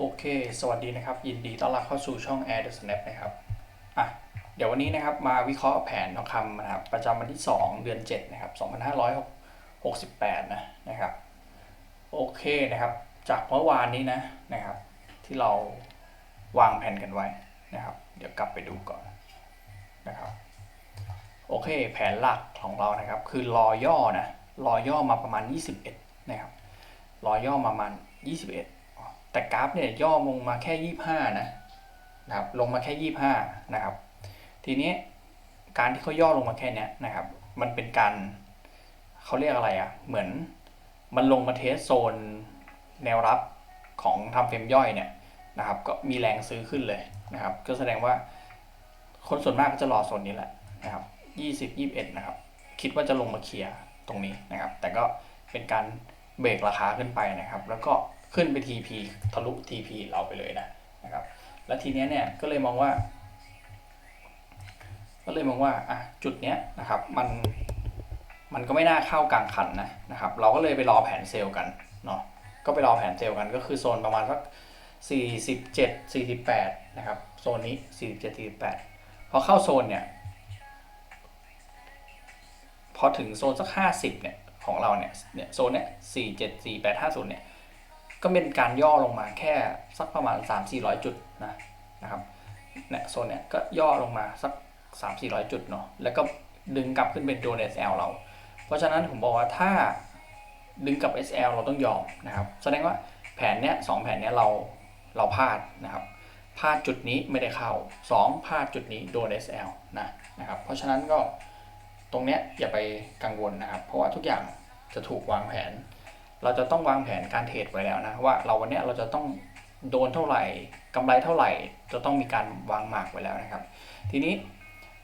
โอเค สวัสดีนะครับ ยินดีต้อนรับเข้าสู่ช่อง Air the Snap นะครับ อะ เดี๋ยววันนี้นะครับ มาวิเคราะห์แผนทองคำนะครับ ประจำวันที่ 2 เดือน 7 นะครับ 2568 นะนะครับ โอเคนะครับ จากเมื่อวานนี้นะนะครับ ที่เราวางแผนกันไว้นะครับ เดี๋ยวกลับไปดูก่อนนะครับ โอเค แผนหลักของเรานะครับ คือรอย่อนะ รอย่อมาประมาณ 21 นะครับ รอย่อมาประมาณ 21 แต่กราฟเนี่ยย่อลงมาแค่ 25 นะนะครับลงมาแค่ 25 นะครับ ทีนี้การที่เขาย่อลงมาแค่นี้นะครับ มันเป็นการเขาเรียกอะไรอะ่ะ เหมือนมันลงมาเทสโซนแนวรับของทำเฟรมย่อยเนี่ยนะครับ ก็มีแรงซื้อขึ้นเลยนะครับ ก็แสดงว่าคนส่วนมากก็จะรอโซนนี้แหละนะครับ 20 21 นะครับ คิดว่าจะลงมาเคลียร์ตรงนี้นะครับ แต่ก็เป็นการเบรกราคาขึ้นไปนะครับ แล้วก็ ขึ้นไป TP ทะลุ TP เราไปเลยนะนะครับ แล้วทีเนี้ยเนี่ยก็เลยมองว่า ก็เลยมองว่าอะจุดเนี้ยนะครับมันมันก็ไม่น่าเข้ากลางคันนะนะครับ เราก็เลยไปรอแผนเซลล์กันเนาะก็ไปรอแผนเซลล์กันก็คือโซนประมาณสัก47 48นะครับโซนนี้ 47 48 พอเข้าโซนเนี่ยพอถึงโซนสัก 50เนี่ยของเราเนี่ยเนี่ยโซนเนี้ย47 48 50เนี่ย ก็เป็นการย่อลงมาแค่สักประมาณ 3 4 0 0 จุดนะนะครับเนี่ยโซนเนี้ยก็ย่อลงมาสัก 3 4 0 0 จุดเนาะแล้วก็ดึงกลับขึ้นเป็นตัว SL เรา เพราะฉะนั้นผมบอกว่าถ้าดึงกลับ SL เราต้องยอมนะครับ แสดงว่าแผนเนี้ยสองแผนเนี้ยเราเราพลาดนะครับพลาดจุดนี้ไม่ได้เข้า 2พลาดจุดนี้โดน SL นะนะครับ เพราะฉะนั้นก็ตรงเนี้ยอย่าไปกังวลนะครับ เพราะว่าทุกอย่างจะถูกวางแผน เราจะต้องวางแผนการเทรดไว้แล้วนะว่าเราวันนี้เราจะต้องโดนเท่าไหร่กำไรเท่าไหร่ จะต้องมีการวางหมากไว้แล้วนะครับ ทีนี้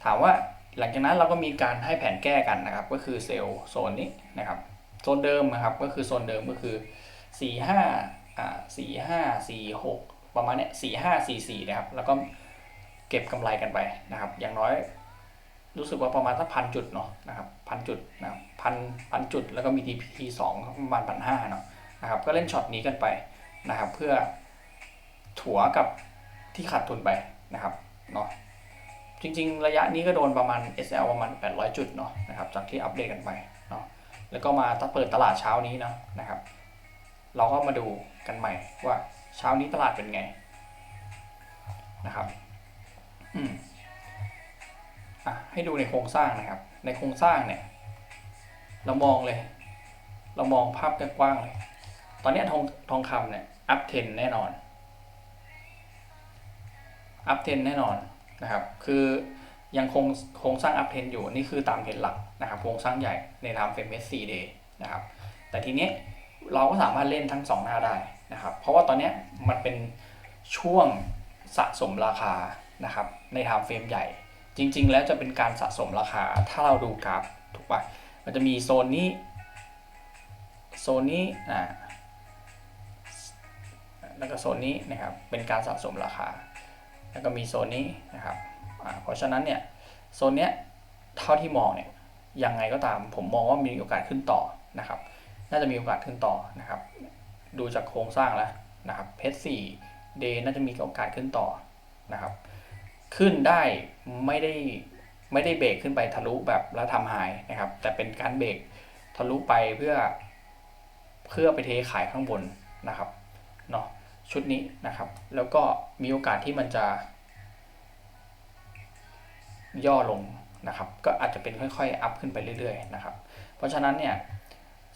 ถามว่าหลังจากนั้นเราก็มีการให้แผนแก้กันนะครับ ก็คือเซลล์โซนนี้นะครับโซนเดิมนะครับก็คือโซนเดิมก็คือ 4 5อ่า4 5 4 6 ประมาณเนี้ย4 5 4 4นะครับแล้วก็เก็บกำไรกันไปนะครับ อย่างน้อย รู้สึกว่าประมาณสักพันจุดเนาะนะครับพันจุดนะพันพันจุดแล้วก็มี TPT 2ประมาณพันห้าเนาะนะครับก็เล่นช็อตนี้กันไปนะครับ เพื่อถัวกับที่ขาดทุนไปนะครับเนาะจริง ๆ ระยะนี้ก็โดนประมาณ SL ประมาณ 800 จุดเนาะนะครับจากที่อัปเดตกันไปเนาะแล้วก็มาถ้าเปิดตลาดเช้านี้เนาะนะครับ เราก็มาดูกันใหม่ว่าเช้านี้ตลาดเป็นไงนะครับ อืม ให้ดูในโครงสร้างนะครับ ในโครงสร้างเนี่ย เรามองเลย เรามองภาพกว้างเลย ตอนนี้ทองทองคำเนี่ยอัพเทนแน่นอนอัพเทนแน่นอนนะครับ คือยังคงโครงสร้างอัพเทนอยู่นี่คือตามเทรนหลักนะครับ โครงสร้างใหญ่ในทางเฟรมเมสซีเดย์นะครับ แต่ทีเนี้ยเราก็สามารถเล่นทั้งสองหน้าได้นะครับ เพราะว่าตอนนี้มันเป็นช่วงสะสมราคานะครับในทางเฟรมใหญ่ จริง ๆ แล้วจะเป็นการสะสมราคาถ้าเราดูกราฟถูกปะมันจะมีโซนนี้ โซนนี้อ่าแล้วก็โซนนี้นะครับเป็นการสะสมราคา แล้วก็มีโซนนี้นะครับเพราะฉะนั้นเนี่ยโซนเนี้ยเท่าที่มองเนี่ยยังไงก็ตามผมมองว่ามีโอกาสขึ้นต่อนะครับ น่าจะมีโอกาสขึ้นต่อนะครับ ดูจากโครงสร้างแล้วนะครับเพชรสี่เดน่าจะมีโอกาสขึ้นต่อนะครับ ขึ้นได้ไม่ได้ไม่ได้เบรกขึ้นไปทะลุแบบแล้วทำหายนะครับ แต่เป็นการเบรกทะลุไปเพื่อเพื่อไปเทขายข้างบนนะครับเนาะชุดนี้นะครับ แล้วก็มีโอกาสที่มันจะ ย่อลงนะครับ ก็อาจจะเป็นค่อยๆ อัพขึ้นไปเรื่อยๆนะครับ เพราะฉะนั้นเนี่ย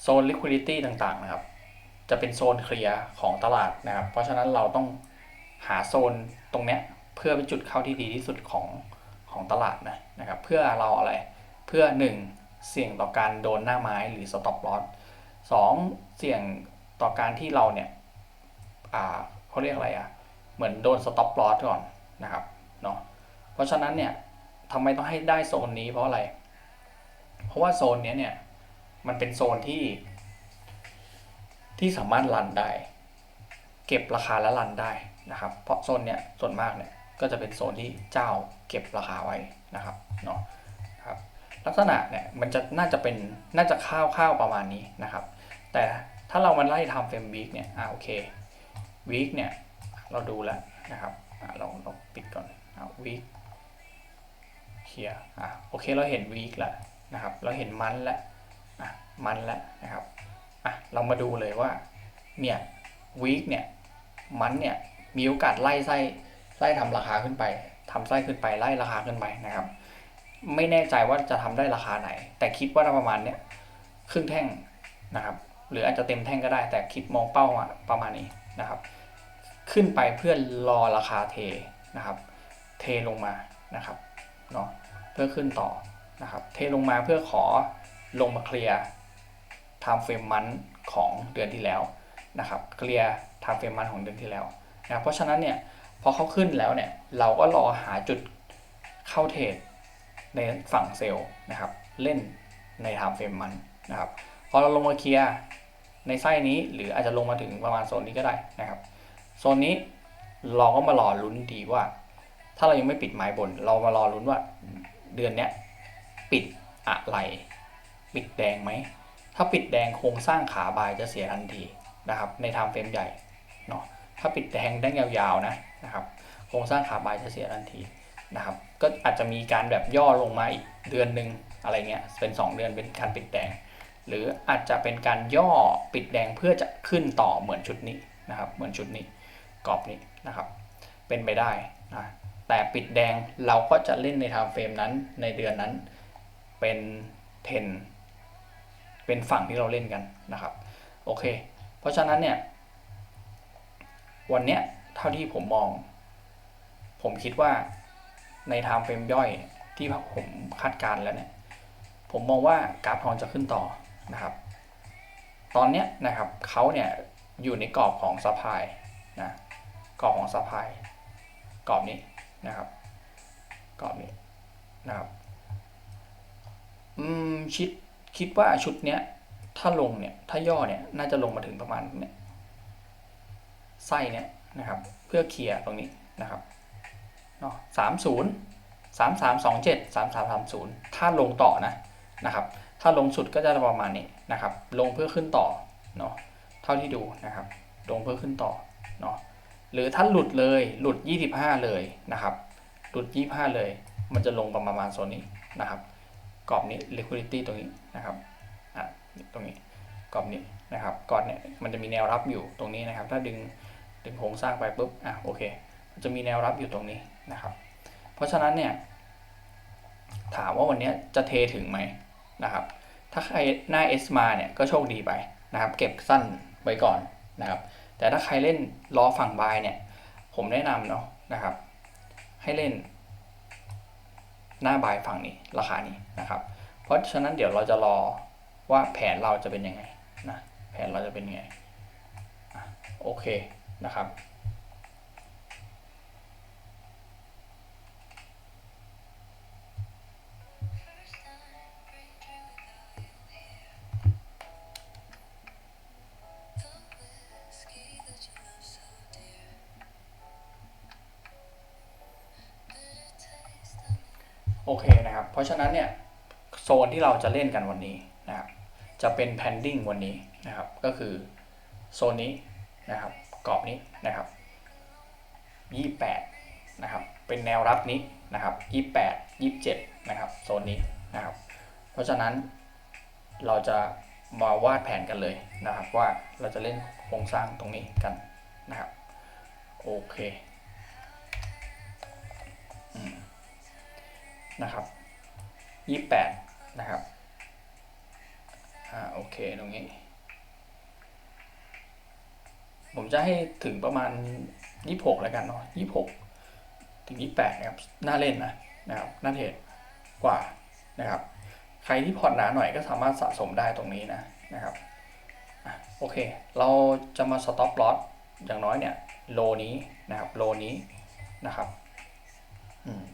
โซน liquidity ต่างๆนะครับ จะเป็นโซนเคลียร์ของตลาดนะครับ เพราะฉะนั้นเราต้องหาโซนตรงเนี้ย เพื่อเป็นจุดเข้าที่ดีที่สุดของของตลาดนะนะครับ เพื่อเราอะไร เพื่อ 1 เสี่ยงต่อการโดนหน้าไม้หรือ stop loss 2เสี่ยงต่อการที่เราเนี่ยอ่าเขาเรียกอะไรอะ่ะ เหมือนโดน stop loss ก่อนนะครับเนาะ เพราะฉะนั้นเนี่ยทำไมต้องให้ได้โซนนี้เพราะอะไร เพราะว่าโซนเนี้ยเนี่ยมันเป็นโซนที่ ที่สามารถรันได้ เก็บราคาและรันได้นะครับ เพราะโซนเนี้ยส่วนมากเนี่ย ก็จะเป็นโซนที่เจ้าเก็บราคาไว้นะครับเนาะครับลักษณะเนี่ยมันจะน่าจะเป็นน่าจะข้าวข้าวประมาณนี้นะครับ แต่ถ้าเรามาไล่ทำเฟรมวีคเนี่ยอ่าโอเควีคเนี่ยเราดูแล้วนะครับอะเราเราปิดก่อนอะวีคเคลียร์อะโอเคเราเห็นวีคแล้วนะครับ เราเห็นมันแล้วอะมันแล้วนะครับอะเรามาดูเลยว่าเนี่ยวีคเนี่ยมันเนี่ยมีโอกาสไล่ไส้ ไล่ทำราคาขึ้นไปทำไส้ขึ้นไปไล่ราคาขึ้นไปนะครับ ไม่แน่ใจว่าจะทำได้ราคาไหน แต่คิดว่าประมาณเนี้ยครึ่งแท่งนะครับ หรืออาจจะเต็มแท่งก็ได้ แต่คิดมองเป้ามาประมาณนี้นะครับ ขึ้นไปเพื่อรอราคาเทนะครับ เทลงมานะครับเนาะเพื่อขึ้นต่อนะครับ เทลงมาเพื่อขอลงมาเคลียร์ไทม์เฟรมมันของเดือนที่แล้วนะครับ เคลียร์ไทม์เฟรมมันของเดือนที่แล้วนะเพราะฉะนั้นเนี่ย พอเขาขึ้นแล้วเนี่ยเราก็รอหาจุดเข้าเทรดในฝั่งเซลล์นะครับ เล่นในไทม์เฟรมมันนะครับพอเราลงมาเคลียร์ในไส้นี้หรืออาจจะลงมาถึงประมาณโซนนี้ก็ได้นะครับโซนนี้เราก็มารอลุ้นดีว่า ถ้าเรายังไม่ปิดไม้บน เรามารอลุ้นว่าเดือนเนี้ยปิดอะไรปิดแดงไหมถ้าปิดแดงโครงสร้างขาบายจะเสียทันทีนะครับในไทม์เฟรมใหญ่เนาะถ้าปิดแดงได้ยาวๆนะ นะครับโครงสร้างขาบ่ายจะเสียทันทีนะครับก็อาจจะมีการแบบย่อลงมาอีกเดือนหนึ่งอะไรเงี้ยเป็น 2 เดือนเป็นการปิดแดง หรืออาจจะเป็นการย่อปิดแดงเพื่อจะขึ้นต่อเหมือนชุดนี้นะครับเหมือนชุดนี้กรอบนี้นะครับ เป็นไปได้นะแต่ปิดแดงเราก็จะเล่นในไทม์เฟรมนั้นในเดือนนั้นเป็นเทนเป็นฝั่งที่เราเล่นกันนะครับโอเค เพราะฉะนั้นเนี่ยวันเนี้ย เท่าที่ผมมอง ผมคิดว่าในไทม์เฟรมย่อยที่ผมคาดการณ์แล้วเนี่ยผมมองว่ากราฟทองจะขึ้นต่อนะครับ ตอนเนี้ยนะครับเขาเนี่ยอยู่ในกรอบของซัพพลายนะกรอบของซัพพลายกรอบนี้นะครับ กรอบนี้นะครับอืมคิดคิดว่าชุดเนี้ยถ้าลงเนี่ยถ้าย่อเนี่ยน่าจะลงมาถึงประมาณเนี่ยไส้เนี่ย นะครับ เพื่อเคลียร์ตรงนี้นะครับเนาะสามศูนย์สามสามสองเจ็ดสามสามสามศูนย์ถ้าลงต่อนะนะครับ ถ้าลงสุดก็จะประมาณนี้นะครับ ลงเพื่อขึ้นต่อเนาะเท่าที่ดูนะครับ ลงเพื่อขึ้นต่อเนาะหรือถ้าหลุดเลยหลุด 25 เลยนะครับ หลุด 25 เลย มันจะลงประมาณโซนนี้นะครับกรอบนี้ liquidity ตรงนี้นะครับอะตรงนี้กรอบนี้นะครับก่อนเนี่ยมันจะมีแนวรับอยู่ตรงนี้นะครับ ถ้าดึง ดึงโครงสร้างไปปุ๊บอะโอเคจะมีแนวรับอยู่ตรงนี้นะครับ เพราะฉะนั้นเนี่ยถามว่าวันนี้จะเทถึงไหมนะครับ ถ้าใครหน้า S มาเนี่ยก็โชคดีไปนะครับ เก็บสั้นไว้ก่อนนะครับ แต่ถ้าใครเล่นรอฝั่งบายเนี่ย ผมแนะนำเนาะนะครับ ให้เล่น หน้าบายฝั่งนี้ราคานี้นะครับ เพราะฉะนั้นเดี๋ยวเราจะรอว่าแผนเราจะเป็นยังไงนะแผนเราจะเป็นยังไงโอเค นะครับ โอเคนะครับ เพราะฉะนั้นเนี่ยโซนที่เราจะเล่นกันวันนี้นะครับ จะเป็น pending วันนี้นะครับ ก็คือโซนนี้นะครับ กรอบนี้นะครับ 28 นะครับ เป็นแนวรับนี้นะครับ 28 27 นะครับ โซนนี้นะครับ เพราะฉะนั้นเราจะมาวาดแผนกันเลยนะครับ ว่าเราจะเล่นโครงสร้างตรงนี้กันนะครับ โอเคอนะครับยี่แปดนะครับ อ่า โอเค ตรงนี้ ผมจะให้ถึงประมาณยี่หกแล้วกันเนาะยี่หกถึงยี่แปดนะครับ น่าเล่นนะนะครับ น่าเทรดกว่านะครับ ใครที่พอร์ตหนาหน่อยก็สามารถสะสมได้ตรงนี้นะนะครับโอเค เราจะมาสต็อปลอสอย่างน้อยเนี่ยโลนี้นะครับโลนี้นะครับอืม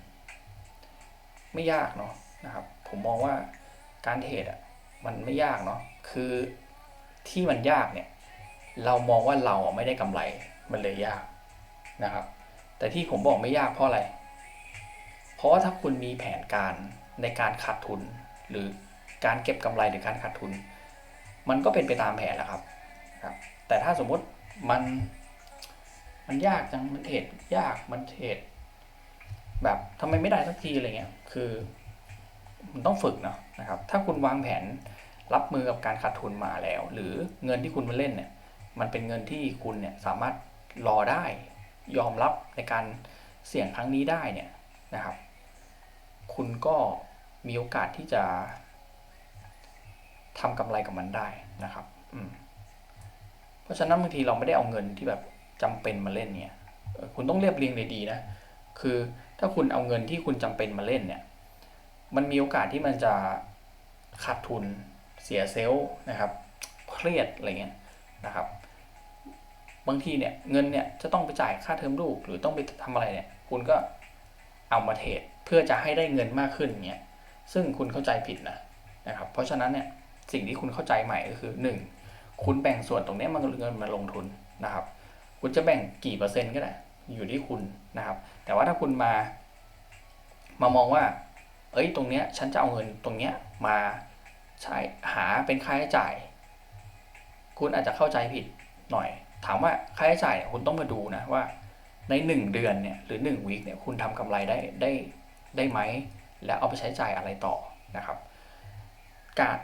ไม่ยากเนาะนะครับ ผมมองว่าการเทรดอะมันไม่ยากเนาะคือที่มันยากเนี่ย เรามองว่าเราไม่ได้กำไรมันเลยยากนะครับ แต่ที่ผมบอกไม่ยากเพราะอะไร เพราะว่าถ้าคุณมีแผนการในการขาดทุน หรือการเก็บกำไรหรือการขาดทุน มันก็เป็นไปตามแผนแหละครับครับ แต่ถ้าสมมติมันมันยากจังมันเทรดยากมันเทรดแบบทำไมไม่ได้สักทีอะไรเงี้ยคือมันต้องฝึกเนาะนะครับ ถ้าคุณวางแผนรับมือกับการขาดทุนมาแล้ว หรือเงินที่คุณมาเล่นเนี่ย มันเป็นเงินที่คุณเนี่ยสามารถรอได้ยอมรับในการเสี่ยงครั้งนี้ได้เนี่ยนะครับ คุณก็มีโอกาสที่จะทำกำไรกับมันได้นะครับอืมเพราะฉะนั้นบางทีเราไม่ได้เอาเงินที่แบบจำเป็นมาเล่นเนี่ย คุณต้องเรียบเรียงเลยดีนะ คือถ้าคุณเอาเงินที่คุณจำเป็นมาเล่นเนี่ย มันมีโอกาสที่มันจะขาดทุนเสียเซลล์นะครับ เครียดอะไรเงี้ยนะครับ บางทีเนี่ยเงินเนี่ยจะต้องไปจ่ายค่าเทอมลูกหรือต้องไปทำอะไรเนี่ย คุณก็เอามาเทรดเพื่อจะให้ได้เงินมากขึ้นเงี้ยซึ่งคุณเข้าใจผิดนะนะครับ เพราะฉะนั้นเนี่ยสิ่งที่คุณเข้าใจใหม่ก็คือหนึ่งคุณแบ่งส่วนตรงเนี้ยมันเงินมาลงทุนนะครับ คุณจะแบ่งกี่เปอร์เซ็นต์ก็ได้อยู่ที่คุณนะครับ แต่ว่าถ้าคุณมามามองว่า เอ้ยตรงเนี้ยฉันจะเอาเงินตรงเนี้ยมาใช้หาเป็นค่าใช้จ่าย คุณอาจจะเข้าใจผิดหน่อย ถามว่าค่าใช้จ่ายเนี่ยคุณต้องมาดูนะว่าในหนึ่งเดือนเนี่ยหรือหนึ่งวีคเนี่ยคุณทำกำไรได้ได้ได้ไหม แล้วเอาไปใช้จ่ายอะไรต่อนะครับ การ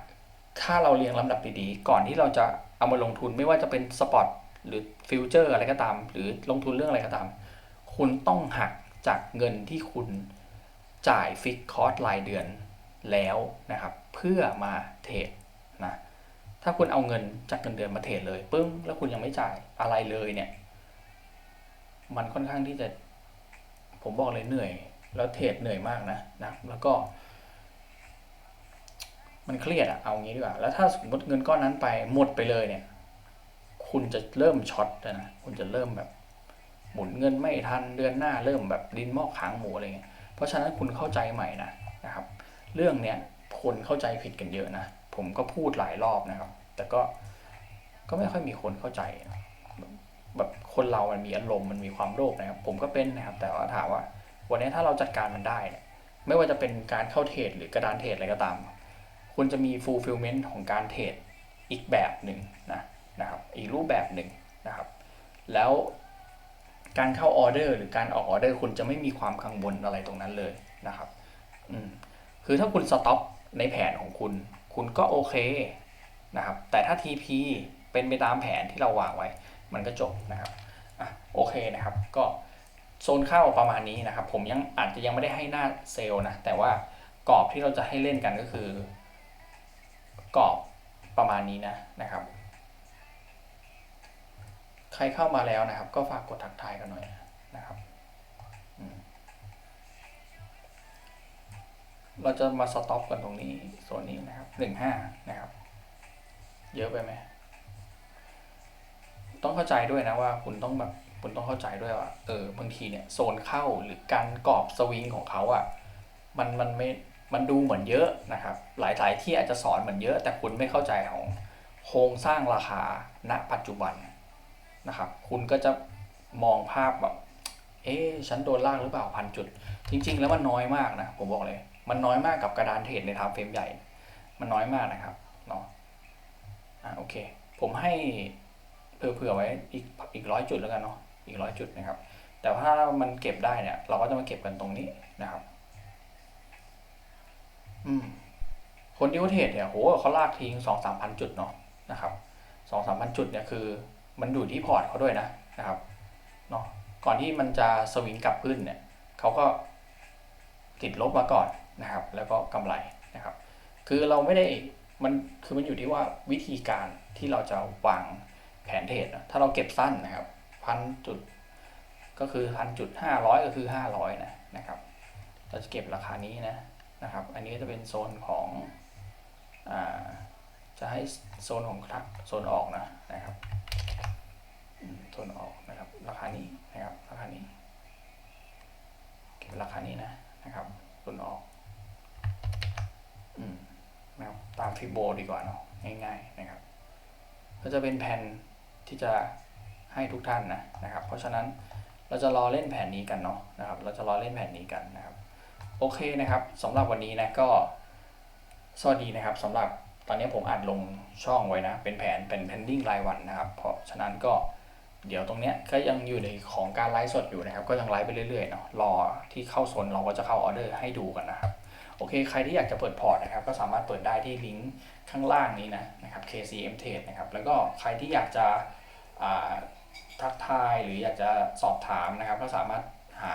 ถ้าเราเรียงลำดับดีๆ ก่อนที่เราจะเอามาลงทุนไม่ว่าจะเป็นสปอตหรือฟิวเจอร์อะไรก็ตาม หรือลงทุนเรื่องอะไรก็ตาม คุณต้องหักจากเงินที่คุณจ่ายฟิกคอร์สรายเดือนแล้วนะครับ เพื่อมาเทรด ถ้าคุณเอาเงินจากเงินเดือนมาเทรดเลยปึ้งแล้วคุณยังไม่จ่ายอะไรเลยเนี่ย มันค่อนข้างที่จะ ผมบอกเลยเหนื่อย แล้วเทรดเหนื่อยมากนะนะแล้วก็ มันเครียดอะเอางี้ดีกว่า แล้วถ้าสมมติเงินก้อนนั้นไปหมดไปเลยเนี่ย คุณจะเริ่มช็อตนะคุณจะเริ่มแบบ หมุนเงินไม่ทันเดือนหน้าเริ่มแบบดินหมอกขางหมูอะไรเงี้ยเพราะฉะนั้นคุณเข้าใจใหม่นะนะครับ เรื่องเนี้ยคนเข้าใจผิดกันเยอะนะ ผมก็พูดหลายรอบนะครับ แต่ก็ก็ไม่ค่อยมีคนเข้าใจแบบคนเรามันมีอารมณ์มันมีความโลภนะครับ ผมก็เป็นนะครับ แต่ว่าถามว่า วันนี้ถ้าเราจัดการมันได้เนี่ยไม่ว่าจะเป็นการเข้าเทรดหรือกระดานเทรดอะไรก็ตาม คุณจะมี fulfillment ของการเทรดอีกแบบหนึ่งนะนะครับอีกรูปแบบหนึ่งนะครับ แล้วการเข้าออเดอร์หรือการออกออเดอร์คุณจะไม่มีความกังวลอะไรตรงนั้นเลยนะครับ อืมคือถ้าคุณสต็อปในแผนของคุณ คุณก็โอเคนะครับ แต่ถ้า TP เป็นไปตามแผนที่เราวางไว้ มันก็จบนะครับอะโอเคนะครับ ก็โซนเข้าประมาณนี้นะครับ ผมยังอาจจะยังไม่ได้ให้หน้าเซลล์นะ แต่ว่ากรอบที่เราจะให้เล่นกันก็คือ กรอบประมาณนี้นะนะครับ ใครเข้ามาแล้วนะครับ ก็ฝากกดทักทายกันหน่อยนะครับ เราจะมาสต็อปกันตรงนี้ส่วนนี้นะครับหนึ่งห้านะครับ เยอะไปไหมต้องเข้าใจด้วยนะว่าคุณต้องแบบคุณต้องเข้าใจด้วยว่าเออบางทีเนี่ยโซนเข้าหรือการกรอบสวิงของเขาอะ่ะมันมันไม่มันดูเหมือนเยอะนะครับ หลายหลายที่อาจจะสอนเหมือนเยอะ แต่คุณไม่เข้าใจของโครงสร้างราคาณปัจจุบันนะครับ คุณก็จะมองภาพแบบเอ๊ะฉันโดนลากหรือเปล่าพันจุด จริง ๆ แล้วมันน้อยมากนะ ผมบอกเลย มันน้อยมากกับกระดานเทรดในทางเฟรมใหญ่ มันน้อยมากนะครับเนาะอะโอเค ผมให้เผื่อๆไว้อีกอีกร้อยจุดแล้วกันเนาะอีกร้อยจุดนะครับ แต่ถ้ามันเก็บได้เนี่ย เราก็จะมาเก็บกันตรงนี้นะครับอืมคนที่เขาเทรดเนี่ยโหเขาลากทิ้งสองสามพันจุดเนาะนะครับสองสามพันจุดเนี่ยคือ มันอยู่ที่พอร์ตเขาด้วยนะนะครับเนาะก่อนที่มันจะสวิงกลับขึ้นเนี่ยเขาก็ติดลบมาก่อน นะครับ แล้วก็กำไรนะครับ คือเราไม่ได้มันคือมันอยู่ที่ว่าวิธีการที่เราจะวางแผนเทรดถ้าเราเก็บสั้นนะครับพันจุดก็คือพันจุดห้าร้อยก็คือห้าร้อยนะนะครับ เราจะเก็บราคานี้นะนะครับ อันนี้จะเป็นโซนของอ่าจะให้โซนของทักโซนออกนะนะครับโซนออกนะครับ ราคานี้นะครับราคานี้เก็บราคานี้นะนะครับส่วนออก นะครับตามฟิโบดีกว่าเนาะง่ายๆนะครับ ก็จะเป็นแผนที่จะให้ทุกท่านนะนะครับ เพราะฉะนั้นเราจะรอเล่นแผนนี้กันเนาะนะครับ เราจะรอเล่นแผนนี้กันนะครับ โอเคนะครับสำหรับวันนี้นะก็สวัสดีนะครับสำหรับตอนนี้ผมอัดลงช่องไว้นะ เป็นแผนเป็น pending รายวันนะครับ เพราะฉะนั้นก็เดี๋ยวตรงเนี้ยก็ยังอยู่ในของการไลฟ์สดอยู่นะครับ ก็ยังไลฟ์ไปเรื่อยๆเนาะรอที่เข้าโซนเราก็จะเข้าออเดอร์ให้ดูกันนะครับ โอเค ใครที่อยากจะเปิดพอร์ตนะครับ ก็สามารถเปิดได้ที่ลิงก์ข้างล่างนี้นะนะครับ KCM Trade นะครับ แล้วก็ใครที่อยากจะทักทายหรืออยากจะสอบถามนะครับ ก็สามารถหา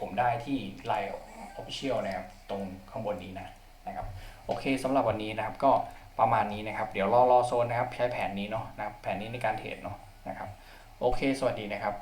ผมได้ที่ Line Official นะครับ ตรงข้างบนนี้นะนะครับ โอเคสำหรับวันนี้นะครับ ก็ประมาณนี้นะครับ เดี๋ยวรอรอโซนนะครับ ใช้แผนนี้เนาะนะครับ แผนนี้ในการเทรดเนาะนะครับ โอเค สวัสดีนะครับ